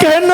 কেন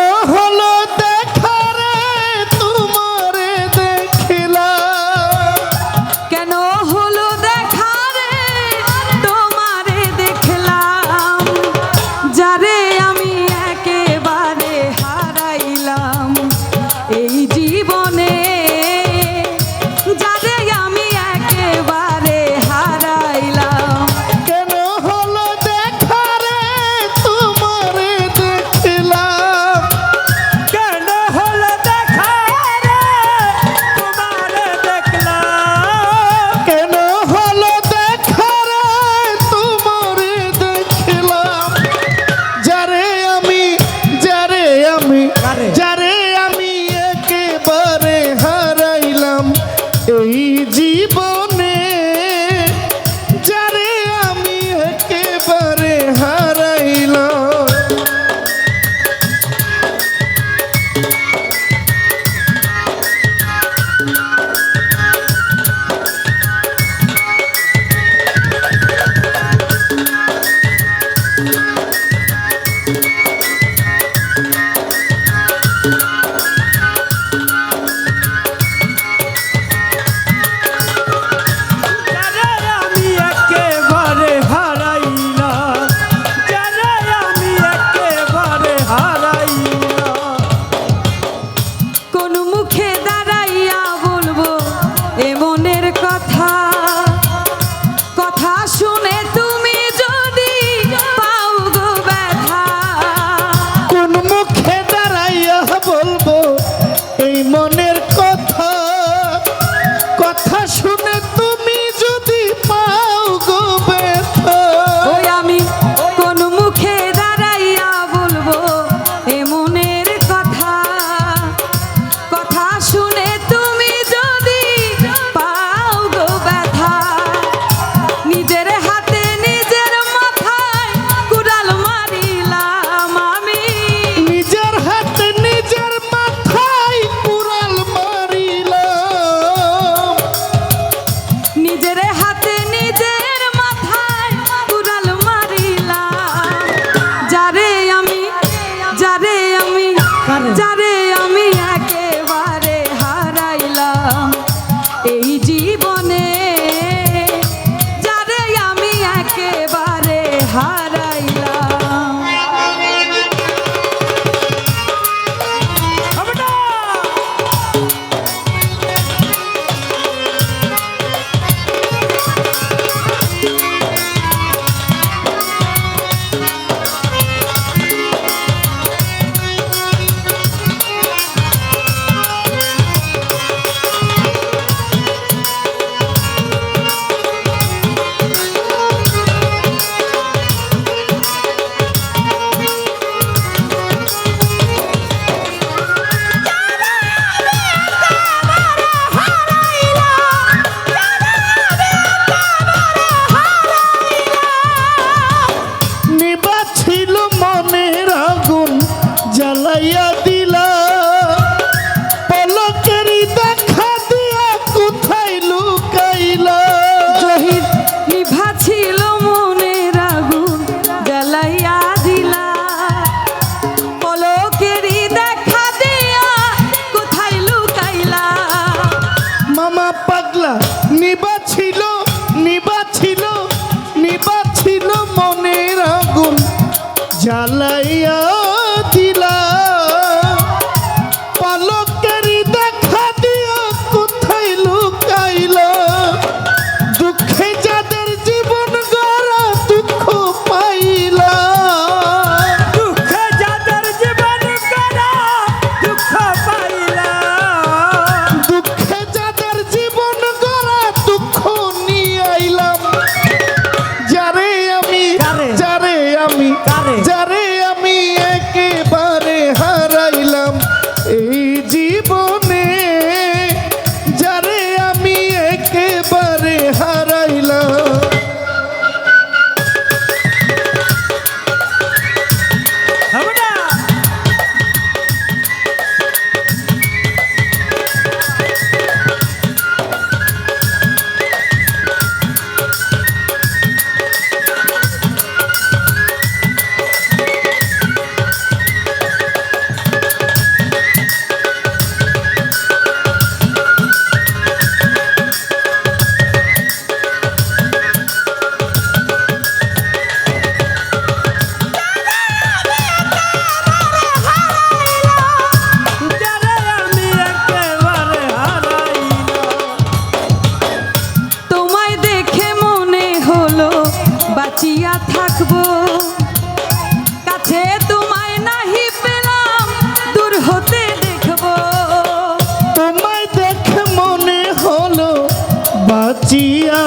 বাঁচিয়া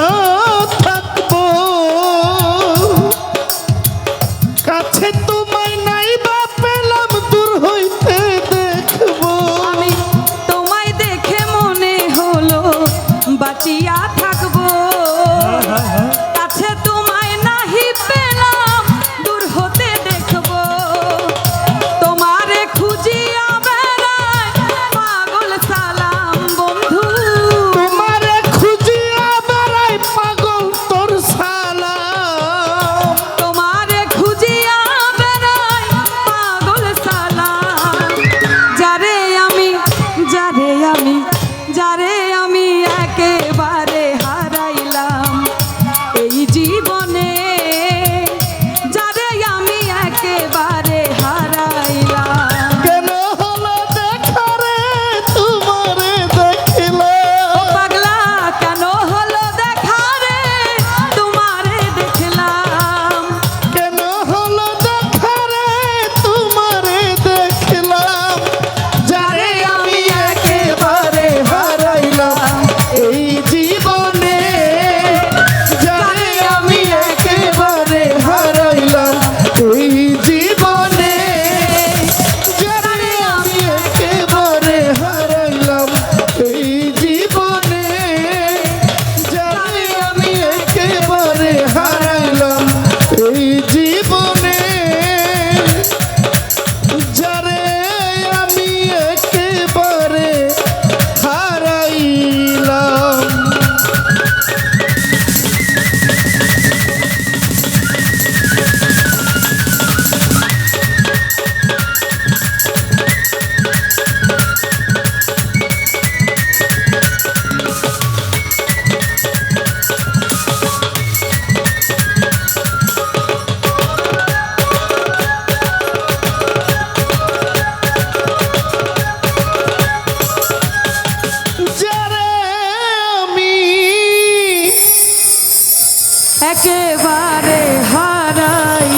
একেবারে হারাইলাম।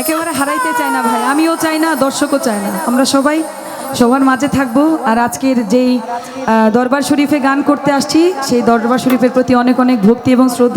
একেবারে হারাইতে চাই না ভাই, আমিও চাই না, দর্শকও চাই না। আমরা সবাই সবার মাঝে থাকব আর আজকের যেই দরবার শরীফে গান করতে আসছি, সেই দরবার শরীফের প্রতি অনেক অনেক ভক্তি এবং শ্রদ্ধা